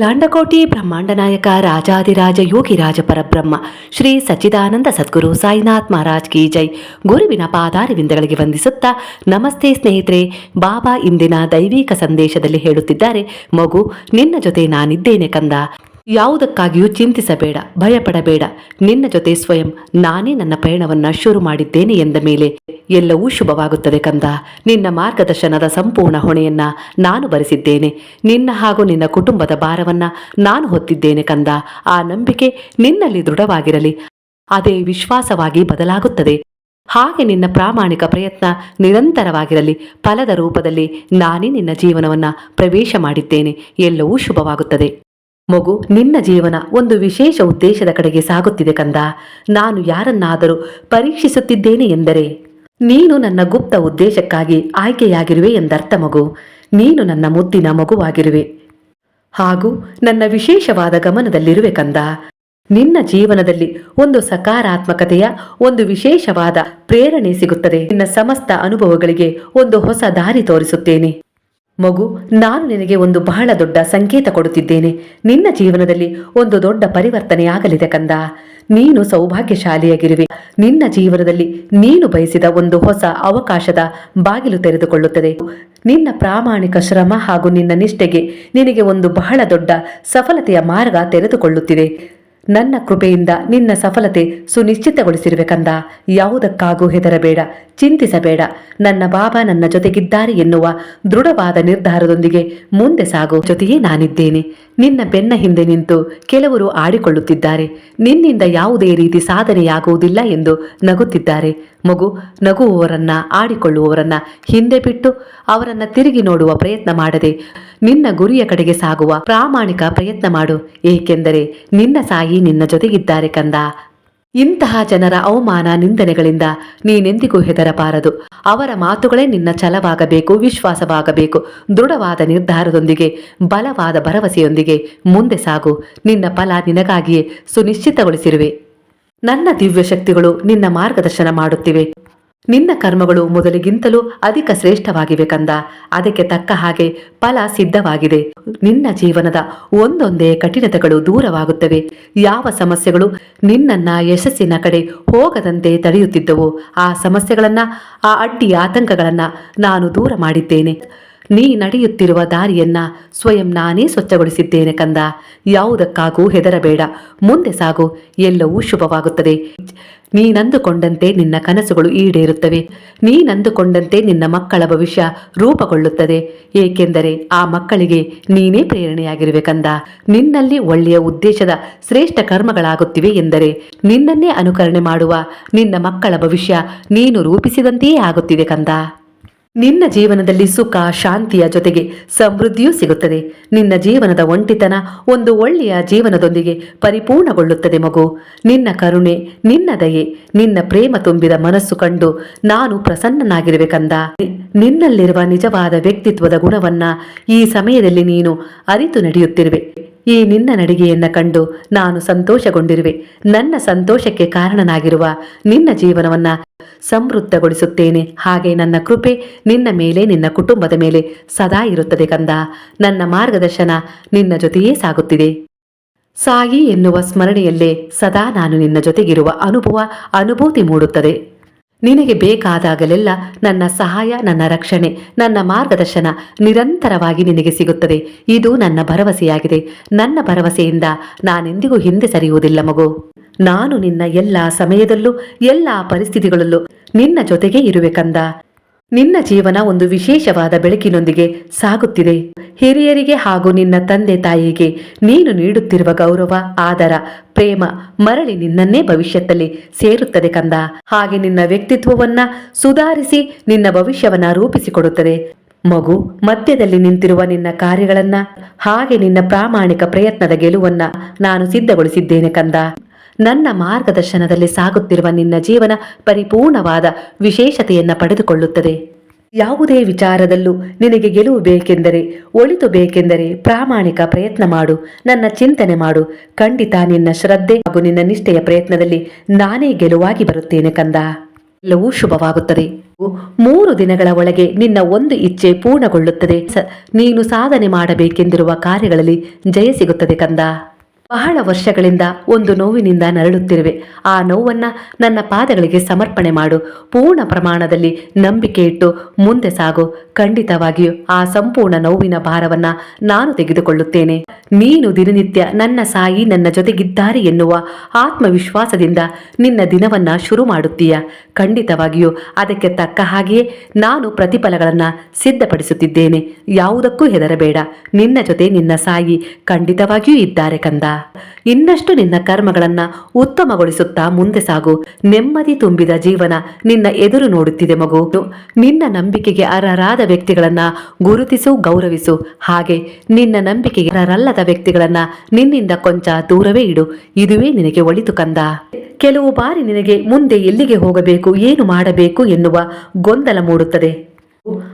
ಲಾಂಡಕೋಟಿ ಬ್ರಹ್ಮಾಂಡ ನಾಯಕ ರಾಜಾದಿರಾಜ ಯೋಗಿರಾಜ ಪರಬ್ರಹ್ಮ, ಶ್ರೀ ಸಚ್ಚಿದಾನಂದ ಸದ್ಗುರು ಸಾಯಿನಾಥ್ ಮಹಾರಾಜ್ ಕಿ ಜೈ. ಗುರುವಿನ ಪಾದಾರವಿಂದಗಳಿಗೆ ವಂದಿಸುತ್ತಾ ನಮಸ್ತೆ ಸ್ನೇಹಿತರೆ, ಬಾಬಾ ಇಂದಿನ ದೈವಿಕ ಸಂದೇಶದಲ್ಲಿ ಹೇಳುತ್ತಿದ್ದಾರೆ, ಮಗು, ನಿನ್ನ ಜೊತೆ ನಾನಿದ್ದೇನೆ ಕಂದ. ಯಾವುದಕ್ಕಾಗಿಯೂ ಚಿಂತಿಸಬೇಡ, ಭಯಪಡಬೇಡ. ನಿನ್ನ ಜೊತೆ ಸ್ವಯಂ ನಾನೇ ನನ್ನ ಪಯಣವನ್ನ ಶುರು ಮಾಡಿದ್ದೇನೆ ಎಂದ ಮೇಲೆ ಎಲ್ಲವೂ ಶುಭವಾಗುತ್ತದೆ ಕಂದ. ನಿನ್ನ ಮಾರ್ಗದರ್ಶನದ ಸಂಪೂರ್ಣ ಹೊಣೆಯನ್ನ ನಾನು ಭರಿಸಿದ್ದೇನೆ. ನಿನ್ನ ಹಾಗೂ ನಿನ್ನ ಕುಟುಂಬದ ಭಾರವನ್ನ ನಾನು ಹೊತ್ತಿದ್ದೇನೆ ಕಂದ. ಆ ನಂಬಿಕೆ ನಿನ್ನಲ್ಲಿ ದೃಢವಾಗಿರಲಿ. ಅದೇ ವಿಶ್ವಾಸವಾಗಿ ಬದಲಾಗುತ್ತದೆ. ಹಾಗೆ ನಿನ್ನ ಪ್ರಾಮಾಣಿಕ ಪ್ರಯತ್ನ ನಿರಂತರವಾಗಿರಲಿ. ಫಲದ ರೂಪದಲ್ಲಿ ನಾನೇ ನಿನ್ನ ಜೀವನವನ್ನ ಪ್ರವೇಶ ಮಾಡಿದ್ದೇನೆ. ಎಲ್ಲವೂ ಶುಭವಾಗುತ್ತದೆ. ಮಗು, ನಿನ್ನ ಜೀವನ ಒಂದು ವಿಶೇಷ ಉದ್ದೇಶದ ಕಡೆಗೆ ಸಾಗುತ್ತಿದೆ ಕಂದ. ನಾನು ಯಾರನ್ನಾದರೂ ಪರೀಕ್ಷಿಸುತ್ತಿದ್ದೇನೆ ಎಂದರೆ, ನೀನು ನನ್ನ ಗುಪ್ತ ಉದ್ದೇಶಕ್ಕಾಗಿ ಆಯ್ಕೆಯಾಗಿರುವೆ ಎಂದರ್ಥ ಮಗು. ನೀನು ನನ್ನ ಮುದ್ದಿನ ಮಗುವಾಗಿರುವೆ. ಹಾಗೂ ನನ್ನ ವಿಶೇಷವಾದ ಗಮನದಲ್ಲಿರುವೆ ಕಂದ. ನಿನ್ನ ಜೀವನದಲ್ಲಿ ಒಂದು ಸಕಾರಾತ್ಮಕತೆಯ, ಒಂದು ವಿಶೇಷವಾದ ಪ್ರೇರಣೆ ಸಿಗುತ್ತದೆ. ನಿನ್ನ ಸಮಸ್ತ ಅನುಭವಗಳಿಗೆ ಒಂದು ಹೊಸ ದಾರಿ ತೋರಿಸುತ್ತೇನೆ. ಮಗು, ನಾನು ನಿನಗೆ ಒಂದು ಬಹಳ ದೊಡ್ಡ ಸಂಕೇತ ಕೊಡುತ್ತಿದ್ದೇನೆ. ನಿನ್ನ ಜೀವನದಲ್ಲಿ ಒಂದು ದೊಡ್ಡ ಪರಿವರ್ತನೆಯಾಗಲಿದೆ ಕಂದ. ನೀನು ಸೌಭಾಗ್ಯಶಾಲಿಯಾಗಿರುವೆ. ನಿನ್ನ ಜೀವನದಲ್ಲಿ ನೀನು ಬಯಸಿದ ಒಂದು ಹೊಸ ಅವಕಾಶದ ಬಾಗಿಲು ತೆರೆದುಕೊಳ್ಳುತ್ತದೆ. ನಿನ್ನ ಪ್ರಾಮಾಣಿಕ ಶ್ರಮ ಹಾಗೂ ನಿನ್ನ ನಿಷ್ಠೆಗೆ ನಿನಗೆ ಒಂದು ಬಹಳ ದೊಡ್ಡ ಸಫಲತೆಯ ಮಾರ್ಗ ತೆರೆದುಕೊಳ್ಳುತ್ತಿದೆ. ನನ್ನ ಕೃಪೆಯಿಂದ ನಿನ್ನ ಸಫಲತೆ ಸುನಿಶ್ಚಿತಗೊಳಿಸಿರುವೆ ಕಂದ ಯಾವುದಕ್ಕಾಗೂ ಹೆದರಬೇಡ, ಚಿಂತಿಸಬೇಡ. ನನ್ನ ಬಾಬಾ ನನ್ನ ಜೊತೆಗಿದ್ದಾರೆ ಎನ್ನುವ ದೃಢವಾದ ನಿರ್ಧಾರದೊಂದಿಗೆ ಮುಂದೆ ಸಾಗು. ಜೊತೆಯೇ ನಾನಿದ್ದೇನೆ. ನಿನ್ನ ಬೆನ್ನ ಹಿಂದೆ ನಿಂತು ಕೆಲವರು ಆಡಿಕೊಳ್ಳುತ್ತಿದ್ದಾರೆ. ನಿನ್ನಿಂದ ಯಾವುದೇ ರೀತಿ ಸಾಧನೆಯಾಗುವುದಿಲ್ಲ ಎಂದು ನಗುತ್ತಿದ್ದಾರೆ. ಮಗು ನಗುವವರನ್ನ, ಆಡಿಕೊಳ್ಳುವವರನ್ನ ಹಿಂದೆ ಬಿಟ್ಟು ಅವರನ್ನ ತಿರುಗಿ ನೋಡುವ ಪ್ರಯತ್ನ ಮಾಡದೆ ನಿನ್ನ ಗುರಿಯ ಕಡೆಗೆ ಸಾಗುವ ಪ್ರಾಮಾಣಿಕ ಪ್ರಯತ್ನ ಮಾಡು. ಏಕೆಂದರೆ ನಿನ್ನ ಸಾಯಿ ನಿನ್ನ ಜೊತೆಗಿದ್ದಾರೆ ಕಂದ. ಇಂತಹ ಜನರ ಅವಮಾನ ನಿಂದನೆಗಳಿಂದ ನೀನೆಂದಿಗೂ ಹೆದರಬಾರದು. ಅವರ ಮಾತುಗಳೇ ನಿನ್ನ ಛಲವಾಗಬೇಕು, ವಿಶ್ವಾಸವಾಗಬೇಕು. ದೃಢವಾದ ನಿರ್ಧಾರದೊಂದಿಗೆ, ಬಲವಾದ ಭರವಸೆಯೊಂದಿಗೆ ಮುಂದೆ ಸಾಗು. ನಿನ್ನ ಫಲ ನಿನಗಾಗಿಯೇ ಸುನಿಶ್ಚಿತಗೊಳಿಸಿರುವೆ. ನನ್ನ ದಿವ್ಯ ಶಕ್ತಿಗಳು ನಿನ್ನ ಮಾರ್ಗದರ್ಶನ ಮಾಡುತ್ತಿವೆ. ನಿನ್ನ ಕರ್ಮಗಳು ಮೊದಲಿಗಿಂತಲೂ ಅಧಿಕ ಶ್ರೇಷ್ಠವಾಗಿವೆ ಕಂದ. ಅದಕ್ಕೆ ತಕ್ಕ ಹಾಗೆ ಫಲ ಸಿದ್ಧವಾಗಿದೆ. ನಿನ್ನ ಜೀವನದ ಒಂದೊಂದೇ ಕಠಿಣತೆಗಳು ದೂರವಾಗುತ್ತವೆ. ಯಾವ ಸಮಸ್ಯೆಗಳು ನಿನ್ನನ್ನ ಯಶಸ್ಸಿನ ಕಡೆ ಹೋಗದಂತೆ ತಡೆಯುತ್ತಿದ್ದವು, ಆ ಸಮಸ್ಯೆಗಳನ್ನ, ಆ ಅಡ್ಡಿ ಆತಂಕಗಳನ್ನ ನಾನು ದೂರ ಮಾಡಿದ್ದೇನೆ. ನೀ ನಡೆಯುತ್ತಿರುವ ದಾರಿಯನ್ನ ಸ್ವಯಂ ನಾನೇ ಸ್ವಚ್ಛಗೊಳಿಸಿದ್ದೇನೆ ಕಂದ. ಯಾವುದಕ್ಕಾಗೂ ಹೆದರಬೇಡ. ಮುಂದೆ ಸಾಗು. ಎಲ್ಲವೂ ಶುಭವಾಗುತ್ತದೆ. ನೀನಂದುಕೊಂಡಂತೆ ನಿನ್ನ ಕನಸುಗಳು ಈಡೇರುತ್ತವೆ. ನೀನಂದುಕೊಂಡಂತೆ ನಿನ್ನ ಮಕ್ಕಳ ಭವಿಷ್ಯ ರೂಪುಗೊಳ್ಳುತ್ತದೆ. ಏಕೆಂದರೆ ಆ ಮಕ್ಕಳಿಗೆ ನೀನೇ ಪ್ರೇರಣೆಯಾಗಿರುವೆ ಕಂದ. ನಿನ್ನಲ್ಲಿ ಒಳ್ಳೆಯ ಉದ್ದೇಶದ ಶ್ರೇಷ್ಠ ಕರ್ಮಗಳಾಗುತ್ತಿವೆ ಎಂದರೆ ನಿನ್ನನ್ನೇ ಅನುಕರಣೆ ಮಾಡುವ ನಿನ್ನ ಮಕ್ಕಳ ಭವಿಷ್ಯ ನೀನು ರೂಪಿಸಿದಂತೆಯೇ ಆಗುತ್ತಿದೆ ಕಂದ. ನಿನ್ನ ಜೀವನದಲ್ಲಿ ಸುಖ, ಶಾಂತಿಯ ಜೊತೆಗೆ ಸಮೃದ್ಧಿಯೂ ಸಿಗುತ್ತದೆ. ನಿನ್ನ ಜೀವನದ ಒಂಟಿತನ ಒಂದು ಒಳ್ಳೆಯ ಜೀವನದೊಂದಿಗೆ ಪರಿಪೂರ್ಣಗೊಳ್ಳುತ್ತದೆ ಮಗು. ನಿನ್ನ ಕರುಣೆ, ನಿನ್ನ ದಯೆ, ನಿನ್ನ ಪ್ರೇಮ ತುಂಬಿದ ಮನಸ್ಸು ಕಂಡು ನಾನು ಪ್ರಸನ್ನನಾಗಿರಬೇಕಂದ. ನಿನ್ನಲ್ಲಿರುವ ನಿಜವಾದ ವ್ಯಕ್ತಿತ್ವದ ಗುಣವನ್ನ ಈ ಸಮಯದಲ್ಲಿ ನೀನು ಅರಿತು ನಡೆಯುತ್ತಿರುವೆ. ಈ ನಿನ್ನ ನಡಿಗೆಯನ್ನ ಕಂಡು ನಾನು ಸಂತೋಷಗೊಂಡಿರುವೆ. ನನ್ನ ಸಂತೋಷಕ್ಕೆ ಕಾರಣನಾಗಿರುವ ನಿನ್ನ ಜೀವನವನ್ನ ಸಮೃದ್ಧಗೊಳಿಸುತ್ತೇನೆ. ಹಾಗೆ ನನ್ನ ಕೃಪೆ ನಿನ್ನ ಮೇಲೆ, ನಿನ್ನ ಕುಟುಂಬದ ಮೇಲೆ ಸದಾ ಇರುತ್ತದೆ ಕಂದ. ನನ್ನ ಮಾರ್ಗದರ್ಶನ ನಿನ್ನ ಜೊತೆಯೇ ಸಾಗುತ್ತಿದೆ. ಸಾಯಿ ಎನ್ನುವ ಸ್ಮರಣೆಯಲ್ಲೇ ಸದಾ ನಾನು ನಿನ್ನ ಜೊತೆಗಿರುವ ಅನುಭವ, ಅನುಭೂತಿ ಮೂಡುತ್ತದೆ. ನಿನಗೆ ಬೇಕಾದಾಗಲೆಲ್ಲ ನನ್ನ ಸಹಾಯ, ನನ್ನ ರಕ್ಷಣೆ, ನನ್ನ ಮಾರ್ಗದರ್ಶನ ನಿರಂತರವಾಗಿ ನಿನಗೆ ಸಿಗುತ್ತದೆ. ಇದು ನನ್ನ ಭರವಸೆಯಾಗಿದೆ. ನನ್ನ ಭರವಸೆಯಿಂದ ನಾನೆಂದಿಗೂ ಹಿಂದೆ ಸರಿಯುವುದಿಲ್ಲ ಮಗು. ನಾನು ನಿನ್ನ ಎಲ್ಲ ಸಮಯದಲ್ಲೂ, ಎಲ್ಲ ಪರಿಸ್ಥಿತಿಗಳಲ್ಲೂ ನಿನ್ನ ಜೊತೆಗೆ ಇರುವೆ ಕಂದ. ನಿನ್ನ ಜೀವನ ಒಂದು ವಿಶೇಷವಾದ ಬೆಳಕಿನೊಂದಿಗೆ ಸಾಗುತ್ತಿದೆ. ಹಿರಿಯರಿಗೆ ಹಾಗೂ ನಿನ್ನ ತಂದೆ ತಾಯಿಗೆ ನೀನು ನೀಡುತ್ತಿರುವ ಗೌರವ, ಆದರ, ಪ್ರೇಮ ಮರಳಿ ನಿನ್ನನ್ನೇ ಭವಿಷ್ಯದಲ್ಲಿ ಸೇರುತ್ತದೆ ಕಂದ. ಹಾಗೆ ನಿನ್ನ ವ್ಯಕ್ತಿತ್ವವನ್ನ ಸುಧಾರಿಸಿ ನಿನ್ನ ಭವಿಷ್ಯವನ್ನ ರೂಪಿಸಿಕೊಡುತ್ತದೆ. ಮಗು, ಮಧ್ಯದಲ್ಲಿ ನಿಂತಿರುವ ನಿನ್ನ ಕಾರ್ಯಗಳನ್ನ, ಹಾಗೆ ನಿನ್ನ ಪ್ರಾಮಾಣಿಕ ಪ್ರಯತ್ನದ ಗೆಲುವನ್ನ ನಾನು ಸಿದ್ಧಗೊಳಿಸಿದ್ದೇನೆ ಕಂದ. ನನ್ನ ಮಾರ್ಗದರ್ಶನದಲ್ಲಿ ಸಾಗುತ್ತಿರುವ ನಿನ್ನ ಜೀವನ ಪರಿಪೂರ್ಣವಾದ ವಿಶೇಷತೆಯನ್ನು ಪಡೆದುಕೊಳ್ಳುತ್ತದೆ. ಯಾವುದೇ ವಿಚಾರದಲ್ಲೂ ನಿನಗೆ ಗೆಲುವು ಬೇಕೆಂದರೆ, ಒಳಿತು ಬೇಕೆಂದರೆ ಪ್ರಾಮಾಣಿಕ ಪ್ರಯತ್ನ ಮಾಡು, ನನ್ನ ಚಿಂತನೆ ಮಾಡು. ಖಂಡಿತ ನಿನ್ನ ಶ್ರದ್ಧೆ ಹಾಗೂ ನಿನ್ನ ನಿಷ್ಠೆಯ ಪ್ರಯತ್ನದಲ್ಲಿ ನಾನೇ ಗೆಲುವಾಗಿ ಬರುತ್ತೇನೆ ಕಂದ. ಎಲ್ಲವೂ ಶುಭವಾಗುತ್ತದೆ. ಮೂರು ದಿನಗಳ ಒಳಗೆ ನಿನ್ನ ಒಂದು ಇಚ್ಛೆ ಪೂರ್ಣಗೊಳ್ಳುತ್ತದೆ. ನೀನು ಸಾಧನೆ ಮಾಡಬೇಕೆಂದಿರುವ ಕಾರ್ಯಗಳಲ್ಲಿ ಜಯ ಸಿಗುತ್ತದೆ ಕಂದ. ಬಹಳ ವರ್ಷಗಳಿಂದ ಒಂದು ನೋವಿನಿಂದ ನರಳುತ್ತಿರುವೆ. ಆ ನೋವನ್ನ ನನ್ನ ಪಾದಗಳಿಗೆ ಸಮರ್ಪಣೆ ಮಾಡು. ಪೂರ್ಣ ಪ್ರಮಾಣದಲ್ಲಿ ನಂಬಿಕೆ ಇಟ್ಟು ಮುಂದೆ ಸಾಗು. ಖಂಡಿತವಾಗಿಯೂ ಆ ಸಂಪೂರ್ಣ ನೋವಿನ ಭಾರವನ್ನ ನಾನು ತೆಗೆದುಕೊಳ್ಳುತ್ತೇನೆ. ನೀನು ದಿನನಿತ್ಯ ನನ್ನ ಸಾಯಿ ನನ್ನ ಜೊತೆಗಿದ್ದಾರೆ ಎನ್ನುವ ಆತ್ಮವಿಶ್ವಾಸದಿಂದ ನಿನ್ನ ದಿನವನ್ನ ಶುರು ಮಾಡುತ್ತೀಯ. ಖಂಡಿತವಾಗಿಯೂ ಅದಕ್ಕೆ ತಕ್ಕ ಹಾಗೆಯೇ ನಾನು ಪ್ರತಿಫಲಗಳನ್ನ ಸಿದ್ಧಪಡಿಸುತ್ತಿದ್ದೇನೆ. ಯಾವುದಕ್ಕೂ ಹೆದರಬೇಡ. ನಿನ್ನ ಜೊತೆ ನಿನ್ನ ಸಾಯಿ ಖಂಡಿತವಾಗಿಯೂ ಇದ್ದಾರೆ ಕಂದ. ಇನ್ನಷ್ಟು ನಿನ್ನ ಕರ್ಮಗಳನ್ನ ಉತ್ತಮಗೊಳಿಸುತ್ತಾ ಮುಂದೆ ಸಾಗು. ನೆಮ್ಮದಿ ತುಂಬಿದ ಜೀವನ ನಿನ್ನ ಎದುರು ನೋಡುತ್ತಿದೆ ಮಗು. ನಿನ್ನ ನಂಬಿಕೆಗೆ ಅರ್ಹರಾದ ವ್ಯಕ್ತಿಗಳನ್ನ ಗುರುತಿಸು, ಗೌರವಿಸು. ಹಾಗೆ ನಿನ್ನ ನಂಬಿಕೆಗೆ ಅರ್ಹರಲ್ಲದ ವ್ಯಕ್ತಿಗಳನ್ನ ನಿನ್ನಿಂದ ಕೊಂಚ ದೂರವೇ ಇಡು. ಇದುವೇ ನಿನಗೆ ಒಳಿತು ಕಂದ. ಕೆಲವು ಬಾರಿ ನಿನಗೆ ಮುಂದೆ ಎಲ್ಲಿಗೆ ಹೋಗಬೇಕು, ಏನು ಮಾಡಬೇಕು ಎನ್ನುವ ಗೊಂದಲ ಮೂಡುತ್ತದೆ.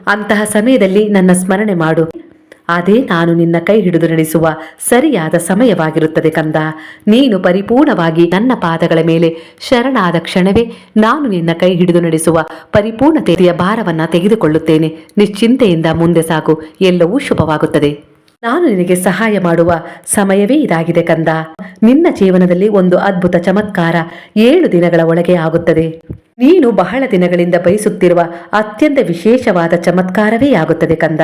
ಅಂತಹ ಸಮಯದಲ್ಲಿ ನನ್ನ ಸ್ಮರಣೆ ಮಾಡು. ಅದೇ ನಾನು ನಿನ್ನ ಕೈ ಹಿಡಿದು ನಡೆಸುವ ಸರಿಯಾದ ಸಮಯವಾಗಿರುತ್ತದೆ ಕಂದ. ನೀನು ಪರಿಪೂರ್ಣವಾಗಿ ನನ್ನ ಪಾದಗಳ ಮೇಲೆ ಶರಣಾದ ಕ್ಷಣವೇ ನಾನು ನಿನ್ನ ಕೈ ಹಿಡಿದು ನಡೆಸುವ ಪರಿಪೂರ್ಣತೆಯ ಭಾರವನ್ನ ತೆಗೆದುಕೊಳ್ಳುತ್ತೇನೆ. ನಿಶ್ಚಿಂತೆಯಿಂದ ಮುಂದೆ ಸಾಗು. ಎಲ್ಲವೂ ಶುಭವಾಗುತ್ತದೆ. ನಾನು ನಿನಗೆ ಸಹಾಯ ಮಾಡುವ ಸಮಯವೇ ಇದಾಗಿದೆ ಕಂದ. ನಿನ್ನ ಜೀವನದಲ್ಲಿ ಒಂದು ಅದ್ಭುತ ಚಮತ್ಕಾರ ಏಳು ದಿನಗಳ ಒಳಗೆ ಆಗುತ್ತದೆ. ನೀನು ಬಹಳ ದಿನಗಳಿಂದ ಬಯಸುತ್ತಿರುವ ಅತ್ಯಂತ ವಿಶೇಷವಾದ ಚಮತ್ಕಾರವೇ ಆಗುತ್ತದೆ ಕಂದ.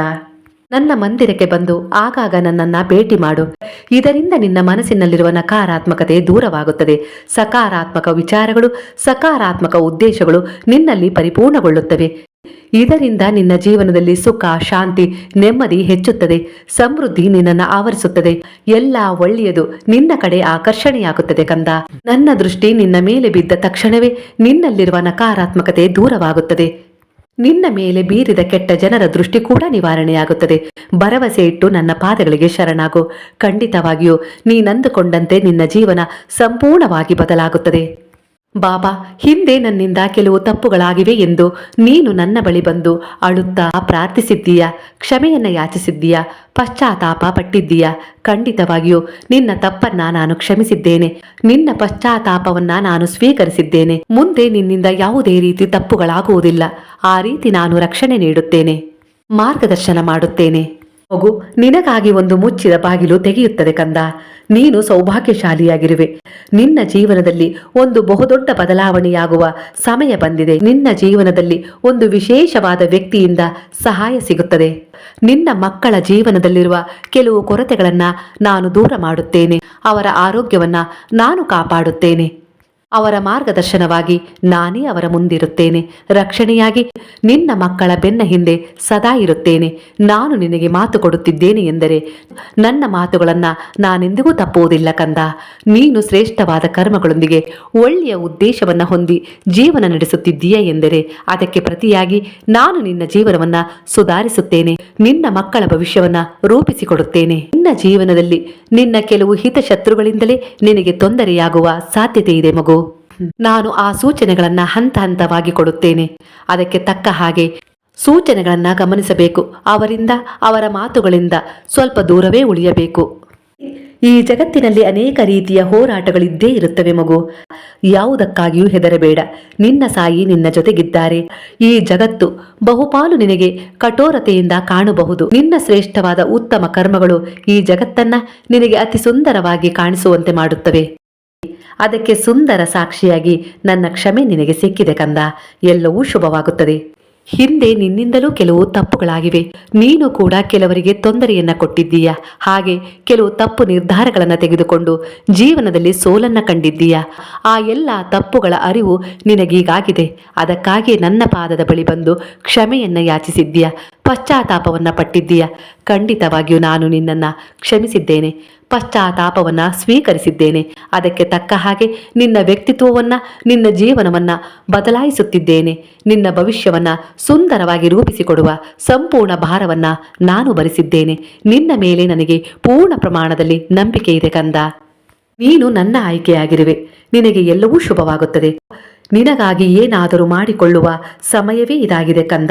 ನನ್ನ ಮಂದಿರಕ್ಕೆ ಬಂದು ಆಗಾಗ ನನ್ನನ್ನ ಭೇಟಿ ಮಾಡು. ಇದರಿಂದ ನಿನ್ನ ಮನಸ್ಸಿನಲ್ಲಿರುವ ನಕಾರಾತ್ಮಕತೆ ದೂರವಾಗುತ್ತದೆ. ಸಕಾರಾತ್ಮಕ ವಿಚಾರಗಳು, ಸಕಾರಾತ್ಮಕ ಉದ್ದೇಶಗಳು ನಿನ್ನಲ್ಲಿ ಪರಿಪೂರ್ಣಗೊಳ್ಳುತ್ತವೆ. ಇದರಿಂದ ನಿನ್ನ ಜೀವನದಲ್ಲಿ ಸುಖ, ಶಾಂತಿ, ನೆಮ್ಮದಿ ಹೆಚ್ಚುತ್ತದೆ. ಸಮೃದ್ಧಿ ನಿನ್ನನ್ನು ಆವರಿಸುತ್ತದೆ. ಎಲ್ಲ ಒಳ್ಳೆಯದು ನಿನ್ನ ಕಡೆ ಆಕರ್ಷಣೆಯಾಗುತ್ತದೆ ಕಂದ. ನನ್ನ ದೃಷ್ಟಿ ನಿನ್ನ ಮೇಲೆ ಬಿದ್ದ ತಕ್ಷಣವೇ ನಿನ್ನಲ್ಲಿರುವ ನಕಾರಾತ್ಮಕತೆ ದೂರವಾಗುತ್ತದೆ. ನಿನ್ನ ಮೇಲೆ ಬೀರಿದ ಕೆಟ್ಟ ಜನರ ದೃಷ್ಟಿ ಕೂಡ ನಿವಾರಣೆಯಾಗುತ್ತದೆ. ಭರವಸೆ ಇಟ್ಟು ನನ್ನ ಪಾದಗಳಿಗೆ ಶರಣಾಗು. ಖಂಡಿತವಾಗಿಯೂ ನೀನಂದುಕೊಂಡಂತೆ ನಿನ್ನ ಜೀವನ ಸಂಪೂರ್ಣವಾಗಿ ಬದಲಾಗುತ್ತದೆ. ಬಾಬಾ, ಹಿಂದೆ ನನ್ನಿಂದ ಕೆಲವು ತಪ್ಪುಗಳಾಗಿವೆ ಎಂದು ನೀನು ನನ್ನ ಬಳಿ ಬಂದು ಅಳುತ್ತಾ ಪ್ರಾರ್ಥಿಸಿದ್ದೀಯ, ಕ್ಷಮೆಯನ್ನ ಯಾಚಿಸಿದ್ದೀಯ, ಪಶ್ಚಾತ್ತಾಪ ಪಟ್ಟಿದ್ದೀಯ? ಖಂಡಿತವಾಗಿಯೂ ನಿನ್ನ ತಪ್ಪನ್ನ ನಾನು ಕ್ಷಮಿಸಿದ್ದೇನೆ. ನಿನ್ನ ಪಶ್ಚಾತ್ತಾಪವನ್ನ ನಾನು ಸ್ವೀಕರಿಸಿದ್ದೇನೆ. ಮುಂದೆ ನಿನ್ನಿಂದ ಯಾವುದೇ ರೀತಿ ತಪ್ಪುಗಳಾಗುವುದಿಲ್ಲ. ಆ ರೀತಿ ನಾನು ರಕ್ಷಣೆ ನೀಡುತ್ತೇನೆ. ಮಾರ್ಗದರ್ಶನ ಮಾಡುತ್ತೇನೆ. ಮಗು ನಿನಗಾಗಿ ಒಂದು ಮುಚ್ಚಿದ ಬಾಗಿಲು ತೆಗೆಯುತ್ತದೆ ಕಂದ. ನೀನು ಸೌಭಾಗ್ಯಶಾಲಿಯಾಗಿರುವೆ. ನಿನ್ನ ಜೀವನದಲ್ಲಿ ಒಂದು ಬಹುದೊಡ್ಡ ಬದಲಾವಣೆಯಾಗುವ ಸಮಯ ಬಂದಿದೆ. ನಿನ್ನ ಜೀವನದಲ್ಲಿ ಒಂದು ವಿಶೇಷವಾದ ವ್ಯಕ್ತಿಯಿಂದ ಸಹಾಯ ಸಿಗುತ್ತದೆ. ನಿನ್ನ ಮಕ್ಕಳ ಜೀವನದಲ್ಲಿರುವ ಕೆಲವು ಕೊರತೆಗಳನ್ನು ನಾನು ದೂರ ಮಾಡುತ್ತೇನೆ. ಅವರ ಆರೋಗ್ಯವನ್ನ ನಾನು ಕಾಪಾಡುತ್ತೇನೆ. ಅವರ ಮಾರ್ಗದರ್ಶನವಾಗಿ ನಾನೇ ಅವರ ಮುಂದಿರುತ್ತೇನೆ. ರಕ್ಷಣೆಯಾಗಿ ನಿನ್ನ ಮಕ್ಕಳ ಬೆನ್ನ ಹಿಂದೆ ಸದಾ ಇರುತ್ತೇನೆ. ನಾನು ನಿನಗೆ ಮಾತು ಕೊಡುತ್ತಿದ್ದೇನೆ ಎಂದರೆ, ನನ್ನ ಮಾತುಗಳನ್ನು ನಾನೆಂದಿಗೂ ತಪ್ಪುವುದಿಲ್ಲ ಕಂದ. ನೀನು ಶ್ರೇಷ್ಠವಾದ ಕರ್ಮಗಳೊಂದಿಗೆ ಒಳ್ಳೆಯ ಉದ್ದೇಶವನ್ನ ಹೊಂದಿ ಜೀವನ ನಡೆಸುತ್ತಿದ್ದೀಯ ಎಂದರೆ, ಅದಕ್ಕೆ ಪ್ರತಿಯಾಗಿ ನಾನು ನಿನ್ನ ಜೀವನವನ್ನ ಸುಧಾರಿಸುತ್ತೇನೆ. ನಿನ್ನ ಮಕ್ಕಳ ಭವಿಷ್ಯವನ್ನ ರೂಪಿಸಿಕೊಡುತ್ತೇನೆ. ನಿನ್ನ ಜೀವನದಲ್ಲಿ ನಿನ್ನ ಕೆಲವು ಹಿತಶತ್ರುಗಳಿಂದಲೇ ನಿನಗೆ ತೊಂದರೆಯಾಗುವ ಸಾಧ್ಯತೆ ಇದೆ ಮಗು. ನಾನು ಆ ಸೂಚನೆಗಳನ್ನ ಹಂತ ಹಂತವಾಗಿ ಕೊಡುತ್ತೇನೆ. ಅದಕ್ಕೆ ತಕ್ಕ ಹಾಗೆ ಸೂಚನೆಗಳನ್ನ ಗಮನಿಸಬೇಕು. ಅವರಿಂದ, ಅವರ ಮಾತುಗಳಿಂದ ಸ್ವಲ್ಪ ದೂರವೇ ಉಳಿಯಬೇಕು. ಈ ಜಗತ್ತಿನಲ್ಲಿ ಅನೇಕ ರೀತಿಯ ಹೋರಾಟಗಳಿದ್ದೇ ಇರುತ್ತವೆ ಮಗು. ಯಾವುದಕ್ಕಾಗಿಯೂ ಹೆದರಬೇಡ. ನಿನ್ನ ಸಾಯಿ ನಿನ್ನ ಜೊತೆಗಿದ್ದಾರೆ. ಈ ಜಗತ್ತು ಬಹುಪಾಲು ನಿನಗೆ ಕಠೋರತೆಯಿಂದ ಕಾಣಬಹುದು. ನಿನ್ನ ಶ್ರೇಷ್ಠವಾದ ಉತ್ತಮ ಕರ್ಮಗಳು ಈ ಜಗತ್ತನ್ನ ನಿನಗೆ ಅತಿ ಸುಂದರವಾಗಿ ಕಾಣಿಸುವಂತೆ ಮಾಡುತ್ತವೆ. ಅದಕ್ಕೆ ಸುಂದರ ಸಾಕ್ಷಿಯಾಗಿ ನನ್ನ ಕ್ಷಮೆ ನಿನಗೆ ಸಿಕ್ಕಿದೆ ಕಂದ. ಎಲ್ಲವೂ ಶುಭವಾಗುತ್ತದೆ. ಹಿಂದೆ ನಿನ್ನಿಂದಲೂ ಕೆಲವು ತಪ್ಪುಗಳಾಗಿವೆ. ನೀನು ಕೂಡ ಕೆಲವರಿಗೆ ತೊಂದರೆಯನ್ನ ಕೊಟ್ಟಿದ್ದೀಯ. ಹಾಗೆ ಕೆಲವು ತಪ್ಪು ನಿರ್ಧಾರಗಳನ್ನು ತೆಗೆದುಕೊಂಡು ಜೀವನದಲ್ಲಿ ಸೋಲನ್ನ ಕಂಡಿದ್ದೀಯ. ಆ ಎಲ್ಲ ತಪ್ಪುಗಳ ಅರಿವು ನಿನಗೀಗಾಗಿದೆ. ಅದಕ್ಕಾಗಿ ನನ್ನ ಪಾದದ ಬಳಿ ಬಂದು ಕ್ಷಮೆಯನ್ನ ಯಾಚಿಸಿದ್ದೀಯ. ಪಶ್ಚಾತ್ತಾಪವನ್ನ ಪಟ್ಟಿದ್ದೀಯ. ಖಂಡಿತವಾಗಿಯೂ ನಾನು ನಿನ್ನನ್ನು ಕ್ಷಮಿಸಿದ್ದೇನೆ. ಪಶ್ಚಾತ್ತಾಪವನ್ನ ಸ್ವೀಕರಿಸಿದ್ದೇನೆ. ಅದಕ್ಕೆ ತಕ್ಕ ಹಾಗೆ ನಿನ್ನ ವ್ಯಕ್ತಿತ್ವವನ್ನ, ನಿನ್ನ ಜೀವನವನ್ನ ಬದಲಾಯಿಸುತ್ತಿದ್ದೇನೆ. ನಿನ್ನ ಭವಿಷ್ಯವನ್ನ ಸುಂದರವಾಗಿ ರೂಪಿಸಿಕೊಡುವ ಸಂಪೂರ್ಣ ಭಾರವನ್ನ ನಾನು ಭರಿಸಿದ್ದೇನೆ. ನಿನ್ನ ಮೇಲೆ ನನಗೆ ಪೂರ್ಣ ಪ್ರಮಾಣದಲ್ಲಿ ನಂಬಿಕೆ ಇದೆ ಕಂದ. ನೀನು ನನ್ನ ಆಯ್ಕೆಯಾಗಿರುವೆ. ನಿನಗೆ ಎಲ್ಲವೂ ಶುಭವಾಗುತ್ತದೆ. ನಿನಗಾಗಿ ಏನಾದರೂ ಮಾಡಿಕೊಳ್ಳುವ ಸಮಯವೇ ಇದಾಗಿದೆ ಕಂದ.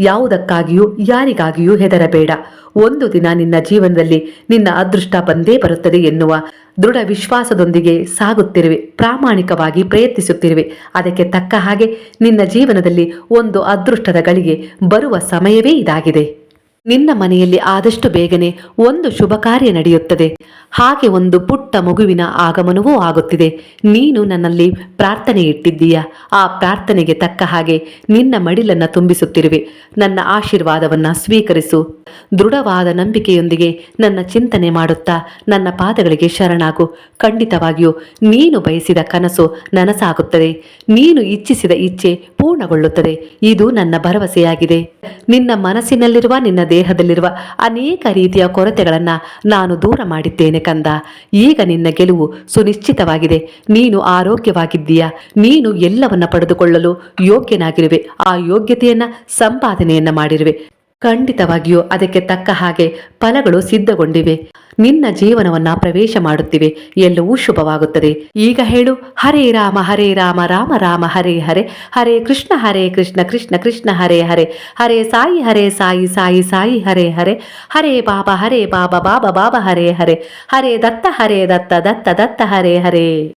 ಯಾವುದಕ್ಕಾಗಿಯೂ, ಯಾರಿಗಾಗಿಯೂ ಹೆದರಬೇಡ. ಒಂದು ದಿನ ನಿನ್ನ ಜೀವನದಲ್ಲಿ ನಿನ್ನ ಅದೃಷ್ಟ ಬಂದೇ ಬರುತ್ತದೆ ಎನ್ನುವ ದೃಢ ವಿಶ್ವಾಸದೊಂದಿಗೆ ಸಾಗುತ್ತಿರುವೆ, ಪ್ರಾಮಾಣಿಕವಾಗಿ ಪ್ರಯತ್ನಿಸುತ್ತಿರುವೆ. ಅದಕ್ಕೆ ತಕ್ಕ ಹಾಗೆ ನಿನ್ನ ಜೀವನದಲ್ಲಿ ಒಂದು ಅದೃಷ್ಟದ ಗಳಿಗೆ ಬರುವ ಸಮಯವೇ ಇದಾಗಿದೆ. ನಿನ್ನ ಮನೆಯಲ್ಲಿ ಆದಷ್ಟು ಬೇಗನೆ ಒಂದು ಶುಭ ಕಾರ್ಯ ನಡೆಯುತ್ತದೆ. ಹಾಗೆ ಒಂದು ಪುಟ್ಟ ಮಗುವಿನ ಆಗಮನವೂ ಆಗುತ್ತಿದೆ. ನೀನು ನನ್ನಲ್ಲಿ ಪ್ರಾರ್ಥನೆ ಇಟ್ಟಿದ್ದೀಯ ಆ ಪ್ರಾರ್ಥನೆಗೆ ತಕ್ಕ ಹಾಗೆ ನಿನ್ನ ಮಡಿಲನ್ನ ತುಂಬಿಸುತ್ತಿರುವೆ. ನನ್ನ ಆಶೀರ್ವಾದವನ್ನ ಸ್ವೀಕರಿಸು. ದೃಢವಾದ ನಂಬಿಕೆಯೊಂದಿಗೆ ನನ್ನ ಚಿಂತನೆ ಮಾಡುತ್ತಾ ನನ್ನ ಪಾದಗಳಿಗೆ ಶರಣಾಗು. ಖಂಡಿತವಾಗಿಯೂ ನೀನು ಬಯಸಿದ ಕನಸು ನನಸಾಗುತ್ತದೆ. ನೀನು ಇಚ್ಛಿಸಿದ ಇಚ್ಛೆ ಪೂರ್ಣಗೊಳ್ಳುತ್ತದೆ. ಇದು ನನ್ನ ಭರವಸೆಯಾಗಿದೆ. ನಿನ್ನ ಮನಸ್ಸಿನಲ್ಲಿರುವ ನಿನ್ನ ದೇಹದಲ್ಲಿರುವ ಅನೇಕ ರೀತಿಯ ಕೊರತೆಗಳನ್ನು ನಾನು ದೂರ ಮಾಡಿದ್ದೇನೆ ಕಂದ. ಈಗ ನಿನ್ನ ಗೆಲುವು ಸುನಿಶ್ಚಿತವಾಗಿದೆ. ನೀನು ಆರೋಗ್ಯವಾಗಿದ್ದೀಯಾ? ನೀನು ಎಲ್ಲವನ್ನ ಪಡೆದುಕೊಳ್ಳಲು ಯೋಗ್ಯನಾಗಿರುವೆ. ಆ ಯೋಗ್ಯತೆಯನ್ನ ಸಂಪಾದನೆಯನ್ನ ಮಾಡಿರುವೆ. ಖಂಡಿತವಾಗಿಯೂ ಅದಕ್ಕೆ ತಕ್ಕ ಹಾಗೆ ಫಲಗಳು ಸಿದ್ಧಗೊಂಡಿವೆ. ನಿನ್ನ ಜೀವನವನ್ನ ಪ್ರವೇಶ ಮಾಡುತ್ತಿವೆ. ಎಲ್ಲವೂ ಶುಭವಾಗುತ್ತದೆ. ಈಗ ಹೇಳು, ಹರೇ ರಾಮ ಹರೇ ರಾಮ ರಾಮ ರಾಮ, ಹರೇ ಹರೇ ಹರೇ ಕೃಷ್ಣ ಹರೇ ಕೃಷ್ಣ ಕೃಷ್ಣ ಕೃಷ್ಣ, ಹರೇ ಹರೇ ಹರೇ ಸಾಯಿ ಹರೇ ಸಾಯಿ ಸಾಯಿ ಸಾಯಿ, ಹರೇ ಹರೇ ಹರೇ ಬಾಬಾ ಹರೇ ಬಾಬಾ ಬಾಬಾ ಬಾಬಾ, ಹರೇ ಹರೇ ಹರೇ ದತ್ತ ಹರೇ ದತ್ತ ದತ್ತ ದತ್ತ, ಹರೇ ಹರೇ.